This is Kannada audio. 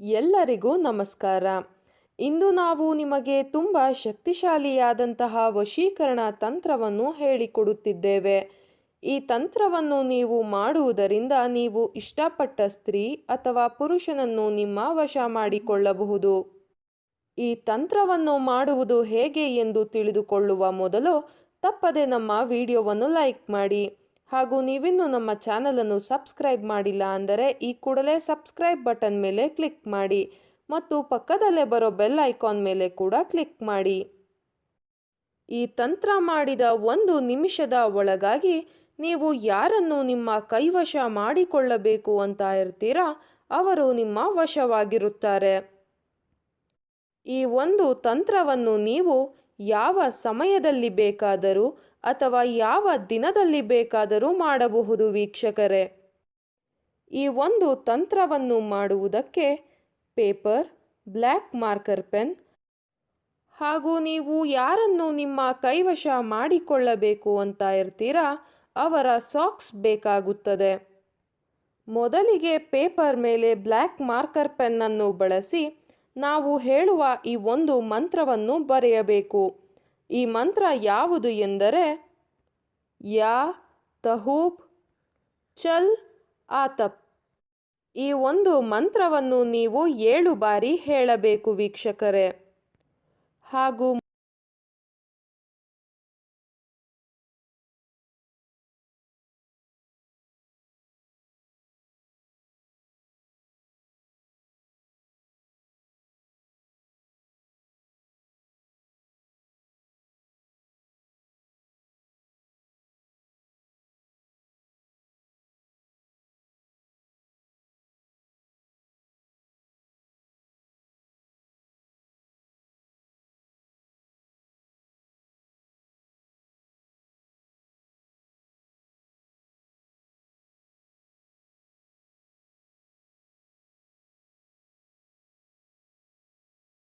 ಎಲ್ಲರಿಗೂ ನಮಸ್ಕಾರ. ಇಂದು ನಾವು ನಿಮಗೆ ತುಂಬ ಶಕ್ತಿಶಾಲಿಯಾದಂತಹ ವಶೀಕರಣ ತಂತ್ರವನ್ನು ಹೇಳಿಕೊಡುತ್ತಿದ್ದೇವೆ. ಈ ತಂತ್ರವನ್ನು ನೀವು ಮಾಡುವುದರಿಂದ ನೀವು ಇಷ್ಟಪಟ್ಟ ಸ್ತ್ರೀ ಅಥವಾ ಪುರುಷನನ್ನು ನಿಮ್ಮ ವಶ ಮಾಡಿಕೊಳ್ಳಬಹುದು. ಈ ತಂತ್ರವನ್ನು ಮಾಡುವುದು ಹೇಗೆ ಎಂದು ತಿಳಿದುಕೊಳ್ಳುವ ಮೊದಲು ತಪ್ಪದೆ ನಮ್ಮ ವಿಡಿಯೋವನ್ನು ಲೈಕ್ ಮಾಡಿ. ಹಾಗೂ ನೀವಿನ್ನೂ ನಮ್ಮ ಚಾನಲನ್ನು ಸಬ್ಸ್ಕ್ರೈಬ್ ಮಾಡಿಲ್ಲ ಅಂದರೆ ಈ ಕೂಡಲೇ ಸಬ್ಸ್ಕ್ರೈಬ್ ಬಟನ್ ಮೇಲೆ ಕ್ಲಿಕ್ ಮಾಡಿ ಮತ್ತು ಪಕ್ಕದಲ್ಲೇ ಬರೋ ಬೆಲ್ ಐಕಾನ್ ಮೇಲೆ ಕೂಡ ಕ್ಲಿಕ್ ಮಾಡಿ. ಈ ತಂತ್ರ ಮಾಡಿದ ಒಂದು ನಿಮಿಷದ ಒಳಗಾಗಿ ನೀವು ಯಾರನ್ನು ನಿಮ್ಮ ಕೈವಶ ಮಾಡಿಕೊಳ್ಳಬೇಕು ಅಂತ ಇರ್ತೀರಾ, ಅವರು ನಿಮ್ಮ ವಶವಾಗಿರುತ್ತಾರೆ. ಈ ಒಂದು ತಂತ್ರವನ್ನು ನೀವು ಯಾವ ಸಮಯದಲ್ಲಿ ಬೇಕಾದರೂ ಅಥವಾ ಯಾವ ದಿನದಲ್ಲಿ ಬೇಕಾದರೂ ಮಾಡಬಹುದು ವೀಕ್ಷಕರೇ. ಈ ಒಂದು ತಂತ್ರವನ್ನು ಮಾಡುವುದಕ್ಕೆ ಪೇಪರ್, ಬ್ಲ್ಯಾಕ್ ಮಾರ್ಕರ್ ಪೆನ್ ಹಾಗೂ ನೀವು ಯಾರನ್ನು ನಿಮ್ಮ ಕೈವಶ ಮಾಡಿಕೊಳ್ಳಬೇಕು ಅಂತ ಇರ್ತೀರಾ, ಅವರ ಸಾಕ್ಸ್ ಬೇಕಾಗುತ್ತದೆ. ಮೊದಲಿಗೆ ಪೇಪರ್ ಮೇಲೆ ಬ್ಲ್ಯಾಕ್ ಮಾರ್ಕರ್ ಪೆನ್ನನ್ನು ಬಳಸಿ ನಾವು ಹೇಳುವ ಈ ಒಂದು ಮಂತ್ರವನ್ನು ಬರೆಯಬೇಕು. ಈ ಮಂತ್ರ ಯಾವುದು ಎಂದರೆ, ಯಾ ತಹೂಬ್ ಚಲ್ ಆತಪ್. ಈ ಒಂದು ಮಂತ್ರವನ್ನು ನೀವು ಏಳು ಬಾರಿ ಹೇಳಬೇಕು ವೀಕ್ಷಕರೇ. ಹಾಗೂ